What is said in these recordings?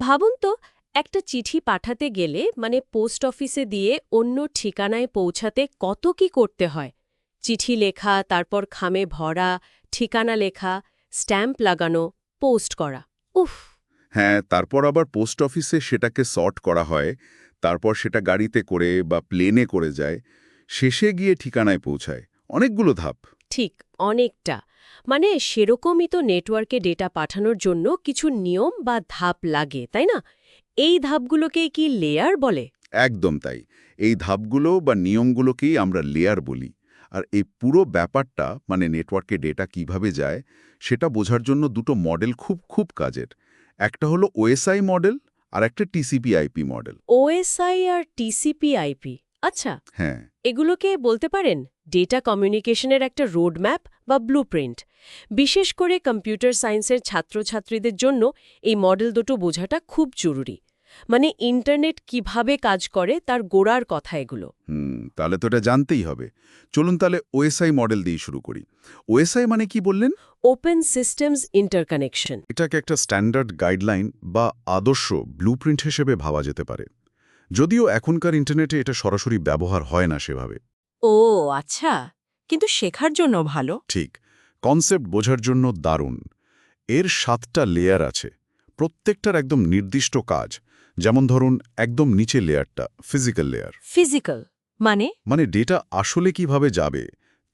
ভাবুন তো, একটা চিঠি পাঠাতে গেলে মানে পোস্ট অফিসে দিয়ে অন্য ঠিকানায় পৌঁছাতে কত কি করতে হয়? চিঠি লেখা, তারপর খামে ভরা, ঠিকানা লেখা, স্ট্যাম্প লাগানো, পোস্ট করা। উফ! হ্যাঁ তারপর আবার পোস্ট অফিসে সেটাকে সর্ট করা হয়, তারপর সেটা গাড়িতে করে বা প্লেনে করে যায়, শেষে গিয়ে ঠিকানায় পৌঁছায়। অনেকগুলো ধাপ। ঠিক অনেকটা। মানে সেরকমই তো নেটওয়ার্কে ডেটা পাঠানোর জন্য কিছু নিয়ম বা ধাপ লাগে তাই না? এই ধাপগুলোকেই কি লেয়ার বলে? একদম তাই। এই ধাপগুলো বা নিয়মগুলোকেই আমরা লেয়ার বলি। আর এই পুরো ব্যাপারটা মানে নেটওয়ার্কে ডেটা কীভাবে যায় সেটা বোঝার জন্য দুটো মডেল খুব খুব কাজের। একটা হলো ওএসআই মডেল আর একটা টিসিপি আইপি মডেল। ওএসআই আর টিসিপি আইপি আচ্ছা। হ্যাঁ। এগুলোকে বলতে পারেন ডেটা কমিউনিকেশনের একটা রোডম্যাপ বা ব্লুপ্রিন্ট বিশেষ করে কম্পিউটার সায়েন্সের ছাত্রছাত্রীদের জন্য এই মডেল দুটো বোঝাটা খুব জরুরি। মানে ইন্টারনেট কীভাবে কাজ করে তার গোড়ার কথা এগুলো। হুম তাহলে তো এটা জানতেই হবে। চলুন তাহলে ওএসআই মডেল দিয়ে শুরু করি। ওএসআই মানে কি বললেন? ওপেন সিস্টেমস ইন্টারকানেকশন এটাকে একটা স্ট্যান্ডার্ড গাইডলাইন বা আদর্শ ব্লুপ্রিন্ট হিসেবে ভাবা যেতে পারে। যদিও এখনকার ইন্টারনেটে এটা সরাসরি ব্যবহার হয় না সেভাবে। ও আচ্ছা। কিন্তু শেখার জন্য ভালো। ঠিক। কনসেপ্ট বোঝার জন্য দারুণ। এর সাতটা লেয়ার আছে। প্রত্যেকটার একদম নির্দিষ্ট কাজ। যেমন ধরুন একদম নিচে লেয়ারটা ফিজিক্যাল লেয়ার ফিজিক্যাল মানে? মানে ডেটা আসলে কীভাবে যাবে?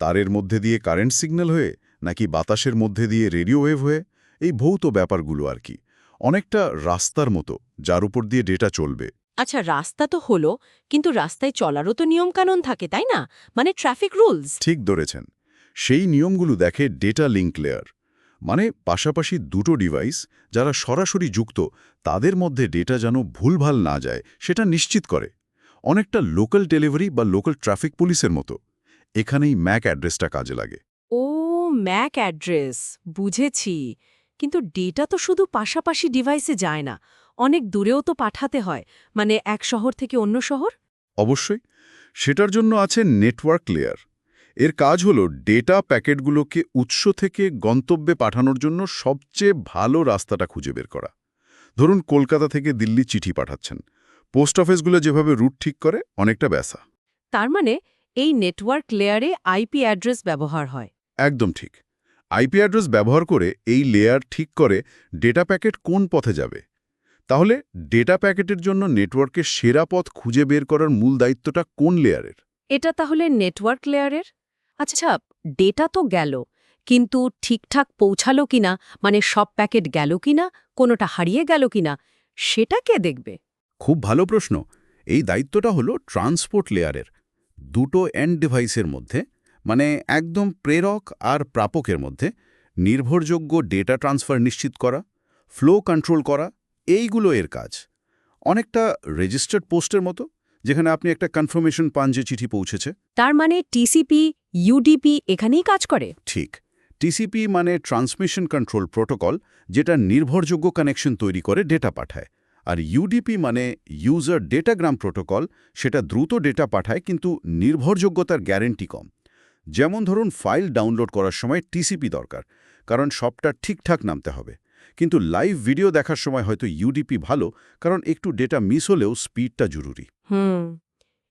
তারের মধ্যে দিয়ে কারেন্ট সিগন্যাল হয়ে নাকি বাতাসের মধ্যে দিয়ে রেডিও ওয়েভ হয়ে? এই ভৌত ব্যাপারগুলো আর কি। অনেকটা রাস্তার মতো যার উপর দিয়ে ডেটা চলবে। আচ্ছা রাস্তা তো হলো কিন্তু রাস্তায় চলারও তো নিয়মকানুন থাকে তাই না? মানে ট্রাফিক রুলস ঠিক ধরেছেন। সেই নিয়মগুলো দেখে ডেটা লিঙ্ক লেয়ার মানে পাশাপাশি দুটো ডিভাইস যারা সরাসরি যুক্ত তাদের মধ্যে ডেটা যেন ভুলভাল না যায় সেটা নিশ্চিত করে। অনেকটা লোকাল ডেলিভারি বা লোকাল ট্রাফিক পুলিশের মতো। এখানেই ম্যাক অ্যাড্রেসটা কাজে লাগে। ও ম্যাক অ্যাড্রেস বুঝেছি। কিন্তু ডেটা তো শুধু পাশাপাশি ডিভাইসে যায় না। অনেক দূরেও তো পাঠাতে হয় মানে এক শহর থেকে অন্য শহর? অবশ্যই। সেটার জন্য আছে নেটওয়ার্ক লেয়ার। এর কাজ হলো ডেটা প্যাকেটগুলোকে উৎস থেকে গন্তব্যে পাঠানোর জন্য সবচেয়ে ভালো রাস্তাটা খুঁজে বের করা। ধরুন কলকাতা থেকে দিল্লি চিঠি পাঠাচ্ছেন। পোস্ট অফিসগুলো যেভাবে রুট ঠিক করে অনেকটা ব্যাসা। তার মানে এই নেটওয়ার্ক লেয়ারে আইপি অ্যাড্রেস ব্যবহার হয়। একদম ঠিক। আইপি অ্যাড্রেস ব্যবহার করে এই লেয়ার ঠিক করে ডেটা প্যাকেট কোন পথে যাবে? তাহলে ডেটা প্যাকেটের জন্য নেটওয়ার্কের সেরা পথ খুঁজে বের করার মূল দায়িত্বটা কোন লেয়ারের এটা তাহলে নেটওয়ার্ক লেয়ারের আচ্ছা ডেটা তো গেল কিন্তু ঠিকঠাক পৌঁছালো কিনা মানে সব প্যাকেট গেল কিনা কোনোটা হারিয়ে গেল কিনা সেটা কে দেখবে? খুব ভালো প্রশ্ন। এই দায়িত্বটা হলো ট্রান্সপোর্ট লেয়ারের দুটো এন্ড ডিভাইসের মধ্যে মানে একদম প্রেরক আর প্রাপকের মধ্যে নির্ভরযোগ্য ডেটা ট্রান্সফার নিশ্চিত করা ফ্লো কন্ট্রোল করা এইগুলো এর কাজ। অনেকটা রেজিস্টার্ড পোস্টের মতো যেখানে আপনি একটা কনফার্মেশন পান যে চিঠি পৌঁছেছে। তার মানে টিসিপি ইউডিপি এখানেই কাজ করে? ঠিক। টিসিপি মানে ট্রান্সমিশন কন্ট্রোল প্রোটোকল যেটা নির্ভরযোগ্য কানেকশন তৈরি করে ডেটা পাঠায়। আর ইউডিপি মানে ইউজার ডেটাগ্রাম প্রোটোকল সেটা দ্রুত ডেটা পাঠায় কিন্তু নির্ভরযোগ্যতার গ্যারেন্টি কম। যেমন ধরুন ফাইল ডাউনলোড করার সময় টিসিপি দরকার কারণ সবটা ঠিকঠাক নামতে হবে। কিন্তু লাইভ ভিডিও দেখার সময় হয়তো ইউডিপি ভালো কারণ একটু ডেটা মিস হলেও স্পিডটা জরুরি। হুম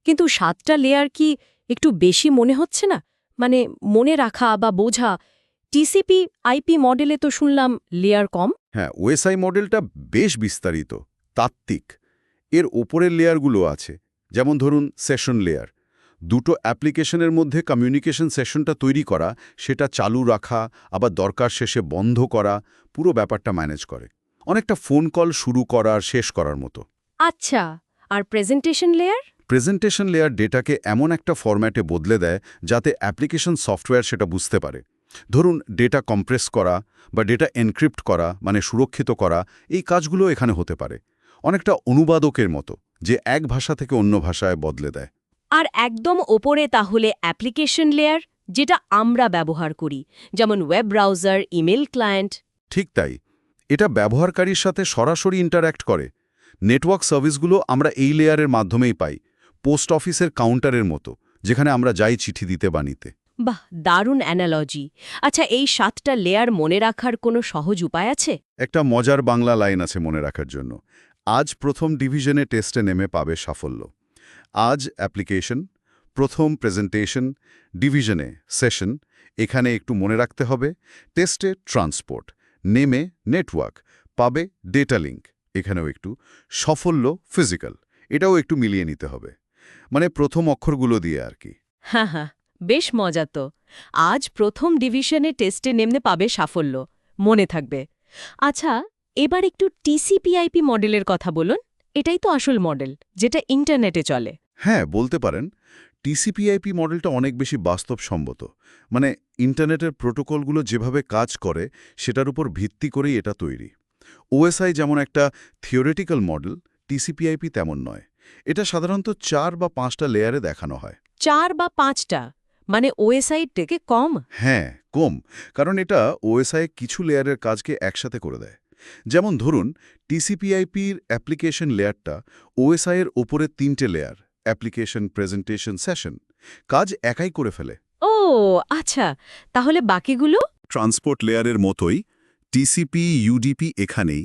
কিন্তু সাতটা লেয়ার কি একটু বেশি মনে হচ্ছে না? মানে মনে রাখা বা বোঝা টিসিপি আইপি মডেলে তো শুনলাম লেয়ার কম। হ্যাঁ ওএসআই মডেলটা বেশ বিস্তারিত তাত্ত্বিক। এর ওপরের লেয়ারগুলো আছে যেমন ধরুন সেশন লেয়ার দুটো অ্যাপ্লিকেশনের মধ্যে কমিউনিকেশন সেশনটা তৈরি করা সেটা চালু রাখা আবার দরকার শেষে বন্ধ করা পুরো ব্যাপারটা ম্যানেজ করে। অনেকটা ফোন কল শুরু করার শেষ করার মতো। আচ্ছা আর প্রেজেন্টেশন লেয়ার প্রেজেন্টেশন লেয়ার ডেটাকে এমন একটা ফরম্যাটে বদলে দেয় যাতে অ্যাপ্লিকেশন সফটওয়্যার সেটা বুঝতে পারে। ধরুন ডেটা কম্প্রেস করা বা ডেটা এনক্রিপ্ট করা মানে সুরক্ষিত করা এই কাজগুলো এখানে হতে পারে। অনেকটা অনুবাদকের মতো যে এক ভাষা থেকে অন্য ভাষায় বদলে দেয়। আর একদম ওপরে তাহলে অ্যাপ্লিকেশন লেয়ার যেটা আমরা ব্যবহার করি যেমন ওয়েব ব্রাউজার ইমেল ক্লায়েন্ট। ঠিক তাই। এটা ব্যবহারকারীর সাথে সরাসরি ইন্টারঅ্যাক্ট করে। নেটওয়ার্ক সার্ভিসগুলো আমরা এই লেয়ারের মাধ্যমেই পাই পোস্ট অফিসের কাউন্টারের মতো যেখানে আমরা যাই চিঠি দিতে বানিতে বাহ দারুণ অ্যানালজি আচ্ছা এই সাতটা লেয়ার মনে রাখার কোনো সহজ উপায় আছে? একটা মজার বাংলা লাইন আছে মনে রাখার জন্য। আজ প্রথম ডিভিশনে টেস্টে নেমে পাবে সাফল্য। আজ অ্যাপ্লিকেশন, প্রথম প্রেজেন্টেশন, ডিভিশনে সেশন, এখানে একটু মনে রাখতে হবে, টেস্টে ট্রান্সপোর্ট, নেমে নেটওয়ার্ক, পাবে ডেটা লিঙ্ক এখানেও একটু সাফল্য ফিজিক্যাল, এটাও একটু মিলিয়ে নিতে হবে মানে প্রথম অক্ষরগুলো দিয়ে আর কি। হ্যাঁ হ্যাঁ বেশ মজা তো, আজ প্রথম ডিভিশনে টেস্টে নেমনে পাবে সাফল্য, মনে থাকবে। আচ্ছা এবার একটু টিসিপিআইপি মডেলের কথা বলুন, এটাই তো আসল মডেল, যেটা ইন্টারনেটে চলে। হ্যাঁ বলতে পারেন। টিসিপিআইপি মডেলটা অনেক বেশি বাস্তবসম্মত। মানে ইন্টারনেটের প্রোটোকলগুলো যেভাবে কাজ করে সেটার উপর ভিত্তি করেই এটা তৈরি। ওএসআই যেমন একটা থিওরিটিক্যাল মডেল টিসিপিআইপি তেমন নয়। এটা সাধারণত চার বা পাঁচটা লেয়ারে দেখানো হয়। চার বা পাঁচটা? মানে ওএসআই থেকে কম? হ্যাঁ কম। কারণ এটা ওএসআই কিছু লেয়ারের কাজকে একসাথে করে দেয়। যেমন ধরুন টিসিপিআইপির অ্যাপ্লিকেশন লেয়ারটা ওএসআইয়ের ওপরে তিনটে লেয়ার। অ্যাপ্লিকেশন প্রেজেন্টেশন সেশন কাজ একাই করে ফেলে। ও আচ্ছা। তাহলে বাকিগুলো? ট্রান্সপোর্ট লেয়ারের মতোই টিসিপি ইউডিপি এখানেই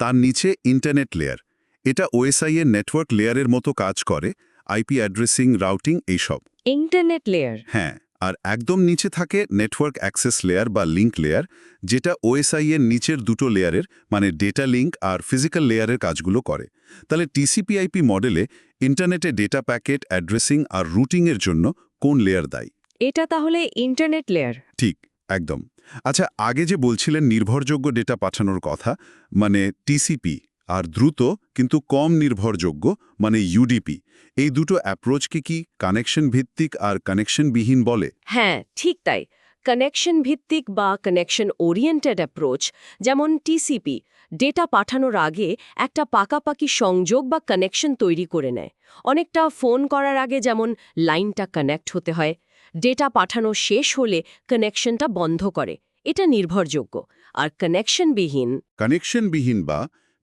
তার নিচে ইন্টারনেট লেয়ার এটা ওএসআই এর নেটওয়ার্ক লেয়ারের মতো কাজ করে আইপি অ্যাড্রেসিং রাউটিং এইসব। ইন্টারনেট লেয়ার হ্যাঁ। আর একদম নিচে থাকে নেটওয়ার্ক অ্যাক্সেস লেয়ার বা লিঙ্ক লেয়ার যেটা ওএসআই এর নিচের দুটো লেয়ারের মানে ডেটা লিঙ্ক আর ফিজিক্যাল লেয়ারের কাজগুলো করে। তাহলে টিসিপিআইপি মডেলে ইন্টারনেটে ডেটা প্যাকেট অ্যাড্রেসিং আর রুটিংয়ের জন্য কোন লেয়ার দায়ী? এটা তাহলে ইন্টারনেট লেয়ার ঠিক একদম। আচ্ছা আগে যে বলছিলেন নির্ভরযোগ্য ডেটা পাঠানোর কথা মানে টিসিপি আর দ্রুত কিন্তু কম নির্ভরযোগ্য মানে ইউডিপি এই দুটো অ্যাপ্রোচকে কি কানেকশন ভিত্তিক আর কানেকশনবিহীন বলে? হ্যাঁ ঠিক তাই। কানেকশন ভিত্তিক বা কানেকশন ওরিয়েন্টেড অ্যাপ্রোচ যেমন টিসিপি ডেটা পাঠানোর আগে একটা পাকাপাকি সংযোগ বা কানেকশন তৈরি করে নেয়। অনেকটা ফোন করার আগে যেমন লাইনটা কানেক্ট হতে হয় ডেটা পাঠানো শেষ হলে কানেকশনটা বন্ধ করে। এটা নির্ভরযোগ্য। আর কানেকশনবিহীন কানেকশনবিহীন বা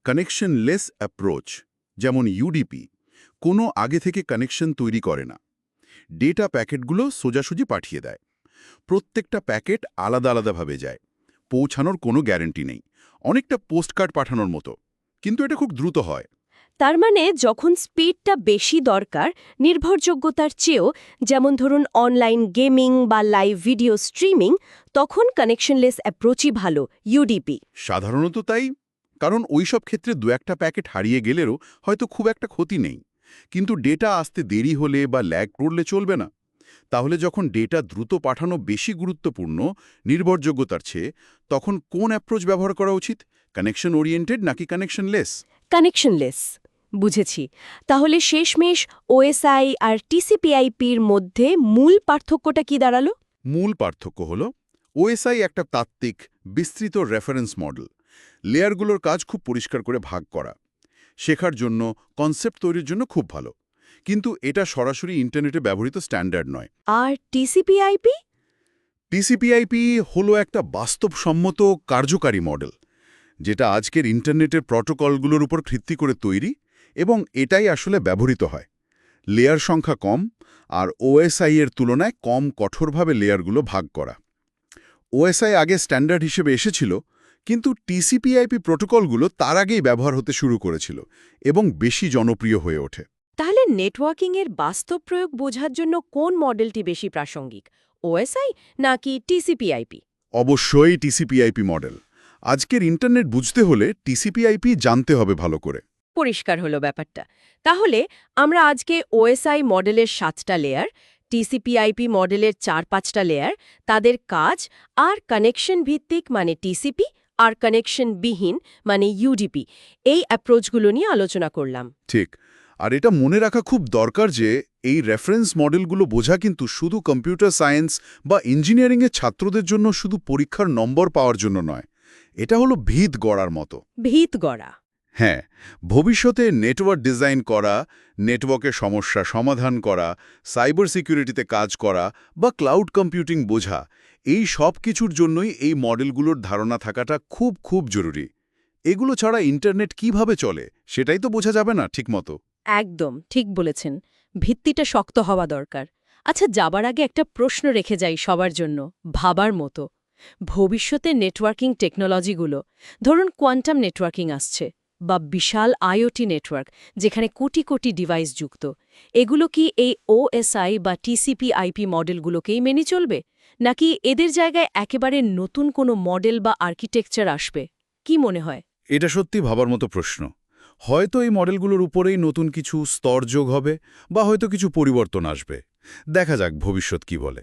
কানেকশনলেস অ্যাপ্রোচ যেমন ইউডিপি কোনো আগে থেকে কানেকশন তৈরি করে না। ডেটা প্যাকেটগুলো সোজাসুজি পাঠিয়ে দেয়। প্রত্যেকটা প্যাকেট আলাদা আলাদাভাবে যায়। পৌঁছানোর কোনো গ্যারেন্টি নেই। অনেকটা পোস্টকার্ড পাঠানোর মতো। কিন্তু এটা খুব দ্রুত হয়। তার মানে যখন স্পিডটা বেশি দরকার নির্ভরযোগ্যতার চেয়েও যেমন ধরুন অনলাইন গেমিং বা লাইভ ভিডিও স্ট্রিমিং তখন কানেকশনলেস অ্যাপ্রোচই ভালো ইউডিপি সাধারণত তাই কারণ ওইসব ক্ষেত্রে দু একটা প্যাকেট হারিয়ে গেলেও হয়তো খুব একটা ক্ষতি নেই। কিন্তু ডেটা আসতে দেরি হলে বা ল্যাগ করলে চলবে না। তাহলে যখন ডেটা দ্রুত পাঠানো বেশি গুরুত্বপূর্ণ নির্ভরযোগ্যতার চেয়ে তখন কোন অ্যাপ্রোচ ব্যবহার করা উচিত? কানেকশন ওরিয়েন্টেড নাকি কানেকশনলেস কানেকশনলেস বুঝেছি। তাহলে শেষমেশ ওএসআই আর টিসিপিআইপির মধ্যে মূল পার্থক্যটা কি দাঁড়াল? মূল পার্থক্য হল ওএসআই একটা তাত্ত্বিক বিস্তৃত রেফারেন্স মডেল লেয়ারগুলোর কাজ খুব পরিষ্কার করে ভাগ করা। শেখার জন্য কনসেপ্ট তৈরির জন্য খুব ভালো। কিন্তু এটা সরাসরি ইন্টারনেটে ব্যবহৃত স্ট্যান্ডার্ড নয়। আর টিসিপিআইপি টিসিপিআইপি হলো একটা বাস্তবসম্মত কার্যকারী মডেল যেটা আজকের ইন্টারনেটের প্রটোকলগুলোর উপর ভিত্তি করে তৈরি এবং এটাই আসলে ব্যবহৃত হয়। লেয়ার সংখ্যা কম আর ওএসআই এর তুলনায় কম কঠোরভাবে লেয়ারগুলো ভাগ করা। ওএসআই আগে স্ট্যান্ডার্ড হিসেবে এসেছিল কিন্তু টিসিপিআইপি প্রোটোকলগুলো তার আগেই ব্যবহার হতে শুরু করেছিল এবং বেশি জনপ্রিয় হয়ে ওঠে। তাহলে নেটওয়ার্কিংয়ের বাস্তব প্রয়োগ বোঝার জন্য কোন মডেলটি বেশি প্রাসঙ্গিক ওএসআই নাকি টিসিপিআইপি? অবশ্যই টিসিপিআইপি মডেল। আজকের ইন্টারনেট বুঝতে হলে টিসিপিআইপি জানতে হবে ভালো করে। পরিষ্কার হলো ব্যাপারটা। তাহলে আমরা আজকে ওএসআই মডেলের সাতটা লেয়ার টিসিপিআইপি মডেলের চার পাঁচটা লেয়ার তাদের কাজ আর কানেকশন ভিত্তিক মানে টিসিপি আর কানেকশন বিহীন মানে ইউডিপি এই অ্যাপ্রোচগুলো নিয়ে আলোচনা করলাম। ঠিক। আর এটা মনে রাখা খুব দরকার যে এই রেফারেন্স মডেলগুলো বোঝা কিন্তু শুধু কম্পিউটার সায়েন্স বা ইঞ্জিনিয়ারিংয়ের ছাত্রদের জন্য শুধু পরীক্ষার নম্বর পাওয়ার জন্য নয়। এটা হলো ভিত গড়ার মতো। ভিত গড়া। হ্যাঁ ভবিষ্যতে নেটওয়ার্ক ডিজাইন করা, নেটওয়ার্কের সমস্যা সমাধান করা, সাইবার সিকিউরিটিতে কাজ করা বা ক্লাউড কম্পিউটিং বোঝা, এই সব কিছুর জন্যই এই মডেলগুলোর ধারণা থাকাটা খুব খুব জরুরি। এগুলো ছাড়া ইন্টারনেট কীভাবে চলে, সেটাই তো বোঝা যাবে না ঠিকমতো। একদম, ঠিক বলেছেন। ভিত্তিটা শক্ত হওয়া দরকার। আচ্ছা যাবার আগে একটা প্রশ্ন রেখে যাই সবার জন্য, ভাবার মতো। ভবিষ্যতে নেটওয়ার্কিং টেকনোলজিগুলো, ধরুন কোয়ান্টাম নেটওয়ার্কিং আসছে। বা বিশাল আইওটি নেটওয়ার্ক, যেখানে কোটি কোটি ডিভাইস যুক্ত। এগুলো কি এই ওএসআই বা টিসিপি আইপি মডেলগুলোকেই মেনে চলবে? নাকি এদের জায়গায় একেবারে নতুন কোনো মডেল বা আর্কিটেকচার আসবে? কি মনে হয়? এটা সত্যি ভাবার মতো প্রশ্ন। হয়তো এই মডেলগুলোর উপরেই নতুন কিছু স্তর যোগ হবে বা হয়তো কিছু পরিবর্তন আসবে। দেখা যাক ভবিষ্যৎ কি বলে।